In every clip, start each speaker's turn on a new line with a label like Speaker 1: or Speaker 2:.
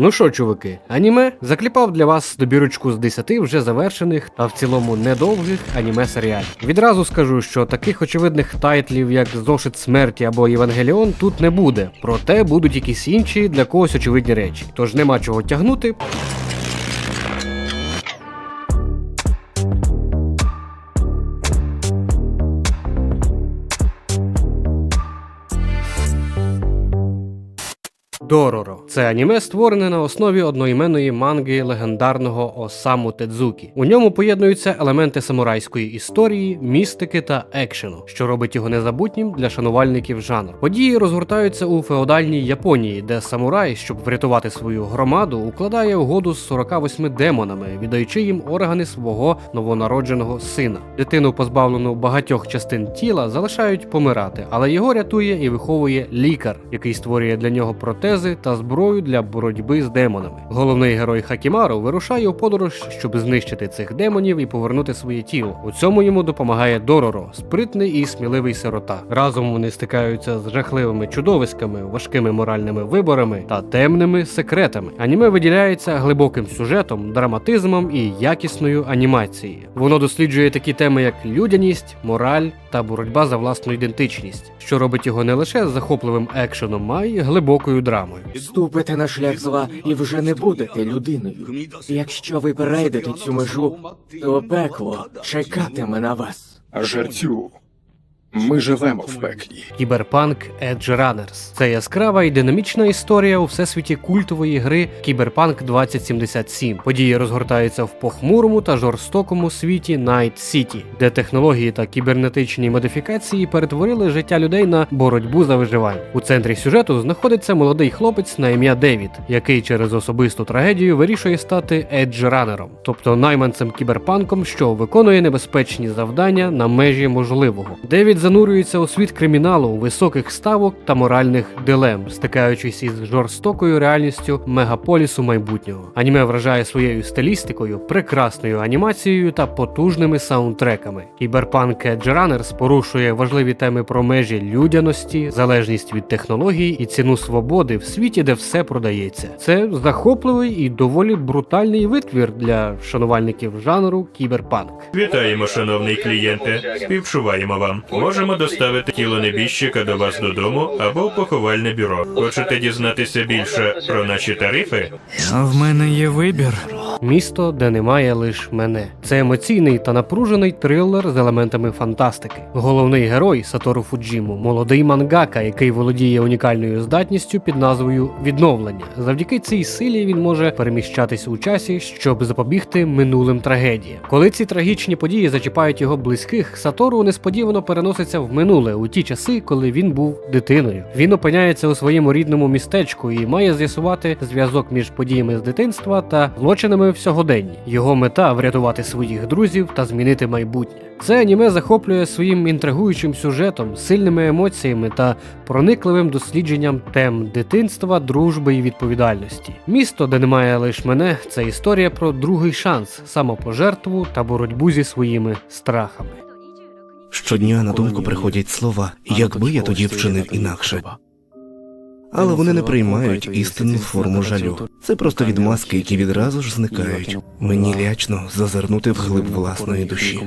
Speaker 1: Ну що, чуваки, аніме закліпав для вас добірочку з 10 вже завершених та в цілому недовгих аніме серіалів. Відразу скажу, що таких очевидних тайтлів, як Зошит смерті або Євангеліон, тут не буде. Проте будуть якісь інші для когось очевидні речі. Тож нема чого тягнути. Дороро це аніме створене на основі одноіменної манги легендарного Осаму Тедзукі. У ньому поєднуються елементи самурайської історії, містики та екшену, що робить його незабутнім для шанувальників жанру. Події розгортаються у феодальній Японії, де самурай, щоб врятувати свою громаду, укладає угоду з 48 демонами, віддаючи їм органи свого новонародженого сина. Дитину, позбавлену багатьох частин тіла, залишають помирати, але його рятує і виховує лікар, який створює для нього протези та зброю для боротьби з демонами. Головний герой Хакімару вирушає у подорож, щоб знищити цих демонів і повернути своє тіло. У цьому йому допомагає Дороро, спритний і сміливий сирота. Разом вони стикаються з жахливими чудовиськами, важкими моральними виборами та темними секретами. Аніме виділяється глибоким сюжетом, драматизмом і якісною анімацією. Воно досліджує такі теми, як людяність, мораль та боротьба за власну ідентичність, що робить його не лише захопливим екшеном, а й глибокою драмою.
Speaker 2: Ступите на шлях зла і вже не будете людиною. Якщо ви перейдете цю межу, то пекло чекатиме на вас.
Speaker 3: Жерцю, ми живемо в пеклі.
Speaker 1: Кіберпанк Edge Runners. Це яскрава і динамічна історія у всесвіті культової гри Кіберпанк 2077. Події розгортаються в похмурому та жорстокому світі Night City, де технології та кібернетичні модифікації перетворили життя людей на боротьбу за виживання. У центрі сюжету знаходиться молодий хлопець на ім'я Девід, який через особисту трагедію вирішує стати еджранером, тобто найманцем кіберпанком, що виконує небезпечні завдання на межі можливого. Девід занурюється у світ криміналу, високих ставок та моральних дилем, стикаючись із жорстокою реальністю мегаполісу майбутнього. Аніме вражає своєю стилістикою, прекрасною анімацією та потужними саундтреками. Кіберпанк Edge порушує важливі теми про межі людяності, залежність від технологій і ціну свободи в світі, де все продається. Це захопливий і доволі брутальний витвір для шанувальників жанру кіберпанк.
Speaker 4: Вітаємо, шановний клієнте. Співчуваємо вам. Можемо доставити тіло небіжчика до вас додому або в поховальне бюро. Хочете дізнатися більше про наші тарифи?
Speaker 5: В мене є вибір.
Speaker 1: Місто, де немає лиш мене. Це емоційний та напружений трилер з елементами фантастики. Головний герой Сатору Фуджіму молодий мангака, який володіє унікальною здатністю під назвою відновлення. Завдяки цій силі він може переміщатись у часі, щоб запобігти минулим трагедіям. Коли ці трагічні події зачіпають його близьких, Сатору несподівано переноситься в минуле у ті часи, коли він був дитиною. Він опиняється у своєму рідному містечку і має з'ясувати зв'язок між подіями з дитинства та злочинами в сьогоденні. Його мета врятувати своїх друзів та змінити майбутнє. Це аніме захоплює своїм інтригуючим сюжетом, сильними емоціями та проникливим дослідженням тем дитинства, дружби і відповідальності. Місто, де немає лише мене, це історія про другий шанс, самопожертву та боротьбу зі своїми страхами.
Speaker 6: Щодня на думку приходять слова, якби я тоді вчинив інакше. Але вони не приймають істинну форму жалю. Це просто відмазки, які відразу ж зникають. Мені лячно зазирнути в глиб власної душі.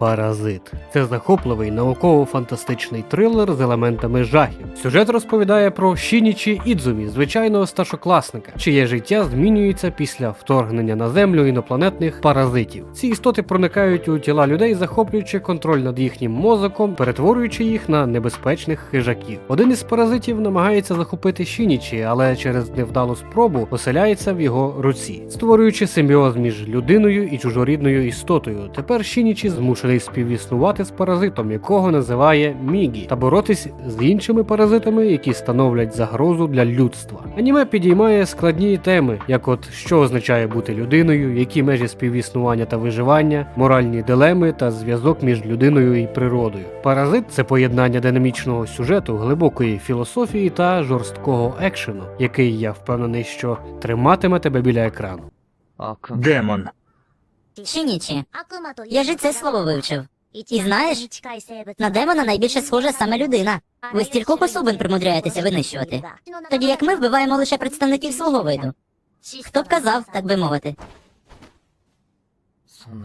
Speaker 1: Паразит це захопливий науково-фантастичний трилер з елементами жахів. Сюжет розповідає про Шінічі Ідзумі, звичайного старшокласника, чиє життя змінюється після вторгнення на землю інопланетних паразитів. Ці істоти проникають у тіла людей, захоплюючи контроль над їхнім мозоком, перетворюючи їх на небезпечних хижаків. Один із паразитів намагається захопити Шінічі, але через невдалу спробу оселяється в його руці, створюючи симбіоз між людиною і чужорідною істотою. Тепер Шінічі змушений співіснувати з паразитом, якого називає Мігі, та боротись з іншими паразитами, які становлять загрозу для людства. Аніме підіймає складні теми, як от що означає бути людиною, які межі співіснування та виживання, моральні дилеми та зв'язок між людиною і природою. Паразит це поєднання динамічного сюжету, глибокої філософії та жорсткого екшену, який я впевнений, що триматиме тебе біля екрану.
Speaker 3: Демон.
Speaker 7: Шинічі, я ж це слово вивчив. І знаєш, на демона найбільше схожа саме людина. Ви стількох особин примудряєтеся винищувати. Тоді як ми вбиваємо лише представників свого виду. Хто б казав, так би мовити.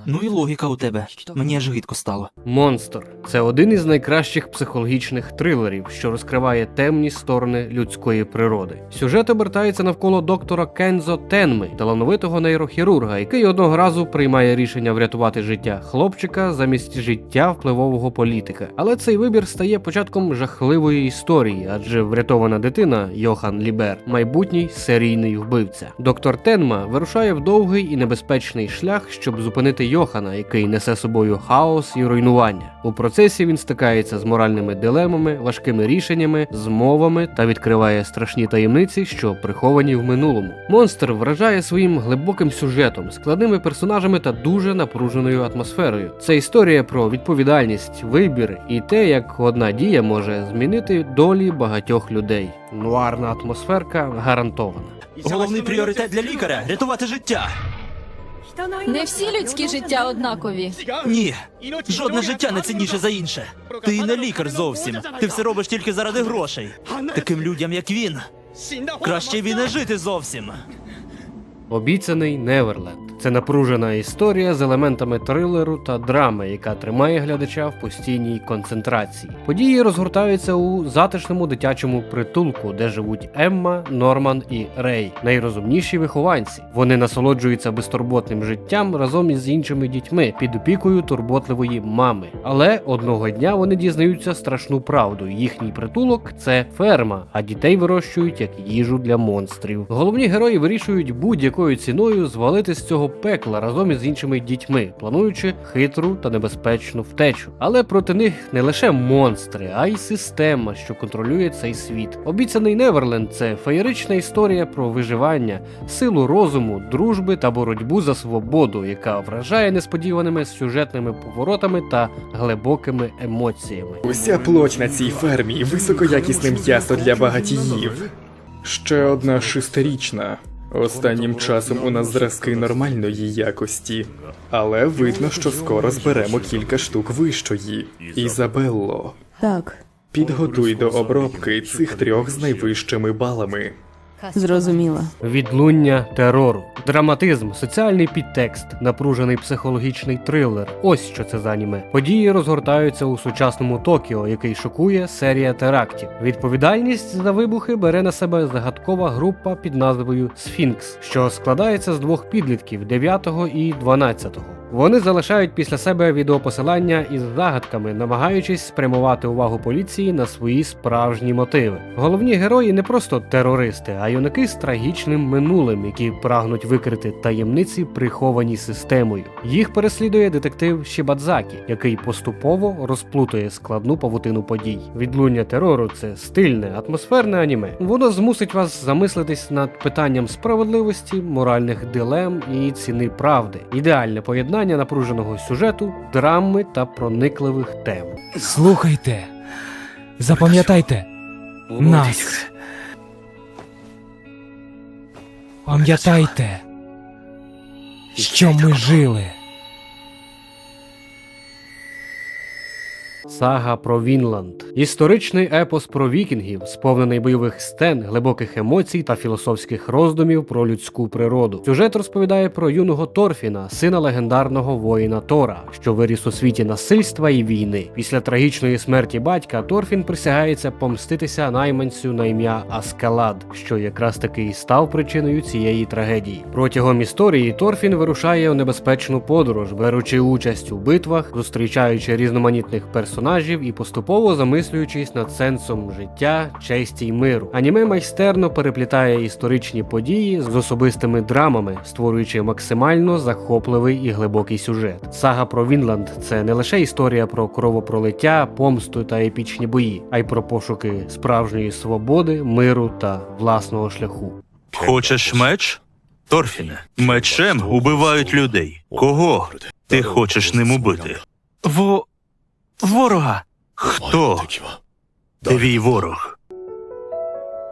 Speaker 8: Ну і логіка у тебе. Мені аж гидко стало.
Speaker 1: Монстр це один із найкращих психологічних трилерів, що розкриває темні сторони людської природи. Сюжет обертається навколо доктора Кензо Тенми, талановитого нейрохірурга, який одного разу приймає рішення врятувати життя хлопчика замість життя впливового політика. Але цей вибір стає початком жахливої історії, адже врятована дитина Йохан Лібер, майбутній серійний вбивця. Доктор Тенма вирушає в довгий і небезпечний шлях, щоб зупинити Йохана, який несе собою хаос і руйнування. У процесі він стикається з моральними дилемами, важкими рішеннями, змовами та відкриває страшні таємниці, що приховані в минулому. Монстр вражає своїм глибоким сюжетом, складними персонажами та дуже напруженою атмосферою. Це історія про відповідальність, вибір і те, як одна дія може змінити долі багатьох людей. Нуарна атмосферка гарантована.
Speaker 8: Головний пріоритет для лікаря рятувати життя.
Speaker 9: Не всі людські життя однакові.
Speaker 8: Ні, жодне життя не цінніше за інше. Ти не лікар зовсім. Ти все робиш тільки заради грошей. Таким людям, як він, краще він не жити зовсім.
Speaker 1: Обіцяний Неверленд. Це напружена історія з елементами трилеру та драми, яка тримає глядача в постійній концентрації. Події розгортаються у затишному дитячому притулку, де живуть Емма, Норман і Рей, найрозумніші вихованці. Вони насолоджуються безтурботним життям разом із іншими дітьми під опікою турботливої мами. Але одного дня вони дізнаються страшну правду. Їхній притулок це ферма, а дітей вирощують як їжу для монстрів. Головні герої вирішують будь-якою ціною звалити з цього пекла разом із іншими дітьми, плануючи хитру та небезпечну втечу. Але проти них не лише монстри, а й система, що контролює цей світ. Обіцяний Неверленд це феєрична історія про виживання, силу розуму, дружби та боротьбу за свободу, яка вражає несподіваними сюжетними поворотами та глибокими емоціями.
Speaker 3: Уся плоть на цій фермі високоякісне м'ясо для багатіїв. Ще одна шестирічна. Останнім часом у нас зразки нормальної якості, але видно, що скоро зберемо кілька штук вищої. Ізабелло,
Speaker 9: Так,
Speaker 3: підготуй до обробки цих трьох з найвищими балами.
Speaker 9: Зрозуміла.
Speaker 1: Відлуння терору, драматизм, соціальний підтекст, напружений психологічний трилер. Ось що це за аніме. Події розгортаються у сучасному Токіо, який шокує серія терактів. Відповідальність за вибухи бере на себе загадкова група під назвою Сфінкс, що складається з двох підлітків 9 і 12. Вони залишають після себе відеопосилання із загадками, намагаючись спрямувати увагу поліції на свої справжні мотиви. Головні герої не просто терористи, а юнаки з трагічним минулим, які прагнуть викрити таємниці, приховані системою. Їх переслідує детектив Шібадзакі, який поступово розплутує складну павутину подій. Відлуння терору це стильне, атмосферне аніме. Воно змусить вас замислитись над питанням справедливості, моральних дилем і ціни правди. Ідеальне поєднання напруженого сюжету, драми та проникливих тем.
Speaker 5: Слухайте, запам'ятайте нас. Пам'ятайте, що ми жили.
Speaker 1: Сага про Вінланд. Історичний епос про вікінгів, сповнений бойових сцен, глибоких емоцій та філософських роздумів про людську природу. Сюжет розповідає про юного Торфіна, сина легендарного воїна Тора, що виріс у світі насильства і війни. Після трагічної смерті батька Торфін присягається помститися найманцю на ім'я Аскалад, що якраз таки і став причиною цієї трагедії. Протягом історії Торфін вирушає у небезпечну подорож, беручи участь у битвах, зустрічаючи різноманітних персонажів і поступово замислюючись над сенсом життя, честі й миру. Аніме майстерно переплітає історичні події з особистими драмами, створюючи максимально захопливий і глибокий сюжет. Сага про Вінланд це не лише історія про кровопролиття, помсту та епічні бої, а й про пошуки справжньої свободи, миру та власного шляху.
Speaker 10: Хочеш меч? Торфіне, мечем убивають людей. Кого ти хочеш ним убити?
Speaker 8: Во. Ворога.
Speaker 10: Хто твій ворог?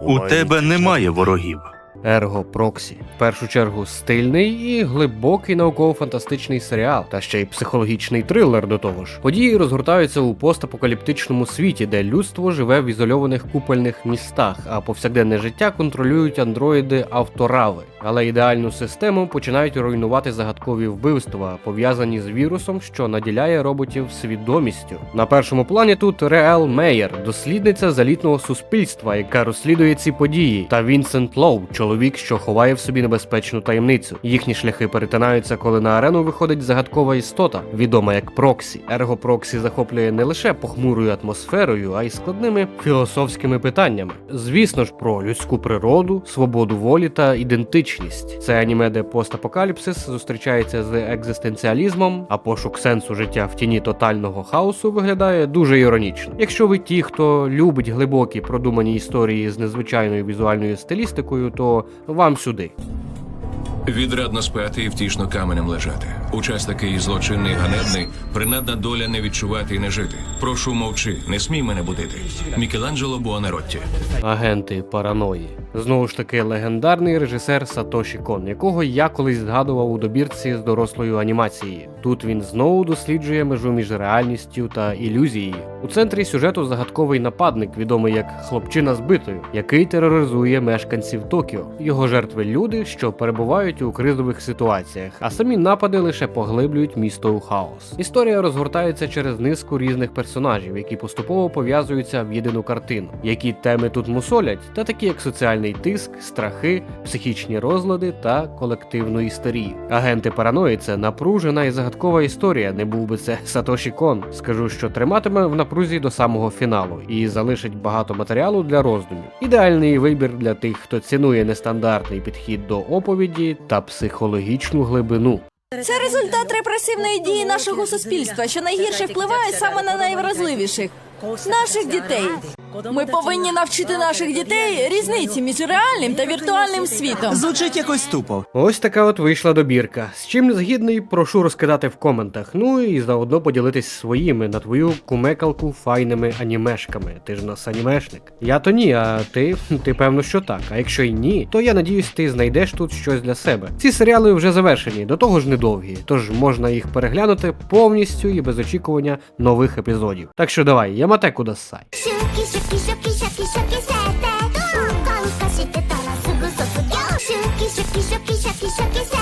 Speaker 10: У тебе немає ворогів.
Speaker 1: Ерго Проксі. В першу чергу стильний і глибокий науково-фантастичний серіал, та ще й психологічний трилер до того ж. Події розгортаються у постапокаліптичному світі, де людство живе в ізольованих купольних містах, а повсякденне життя контролюють андроїди авторави. Але ідеальну систему починають руйнувати загадкові вбивства, пов'язані з вірусом, що наділяє роботів свідомістю. На першому плані тут Реел Мейер, дослідниця залітного суспільства, яка розслідує ці події, та Вінсент Лоу, чоловік, що ховає в собі небезпечну таємницю. Їхні шляхи перетинаються, коли на арену виходить загадкова істота, відома як Проксі. Ерго Проксі захоплює не лише похмурою атмосферою, а й складними філософськими питаннями. Звісно ж, про людську природу, свободу волі та ідентичність. Це аніме, де постапокаліпсис зустрічається з екзистенціалізмом, а пошук сенсу життя в тіні тотального хаосу виглядає дуже іронічно. Якщо ви ті, хто любить глибокі продумані історії з незвичайною візуальною стилістикою, то вам сюди.
Speaker 11: Відрадно спати і втішно каменем лежати. У час такий злочинний ганебний, принадна доля не відчувати і не жити. Прошу мовчи, не смій мене будити. Мікеланджело Буонаротті.
Speaker 1: Агенти параної. Знову ж таки, легендарний режисер Сатоші Кон, якого я колись згадував у добірці з дорослою анімацією. Тут він знову досліджує межу між реальністю та ілюзією. У центрі сюжету загадковий нападник, відомий як хлопчина з битою, який тероризує мешканців Токіо. Його жертви люди, що перебувають у кризових ситуаціях, а самі напади лише поглиблюють місто у хаос. Історія розгортається через низку різних персонажів, які поступово пов'язуються в єдину картину. Які теми тут мусолять, та такі як соціальний тиск, страхи, психічні розлади та колективну історію. Агенти параної це напружена і загадкова історія. Не був би це Сатоші Кон. Скажу, що триматиме в напрузі до самого фіналу і залишить багато матеріалу для роздумів. Ідеальний вибір для тих, хто цінує нестандартний підхід до оповіді та психологічну глибину.
Speaker 9: Це результат репресивної дії нашого суспільства, що найгірше впливає саме на найвразливіших наших дітей. Ми повинні навчити наших дітей різниці між реальним та віртуальним світом.
Speaker 8: Звучить якось тупо.
Speaker 1: Ось така от вийшла добірка. З чим згідний, прошу розкидати в коментах. Ну і заодно поділитись своїми на твою кумекалку файними анімешками. Ти ж у нас анімешник. Я то ні, а ти, ти певно, що так. А якщо й ні, то я надіюсь, ти знайдеш тут щось для себе. Ці серіали вже завершені, до того ж недовгі, тож можна їх переглянути повністю і без очікування нових епізодів. Так що давай, Яматеку дасай.
Speaker 12: キシャしシャキシャキせてうかうかしてたらすぐ卒キシュキシャキシャキシャキシャキ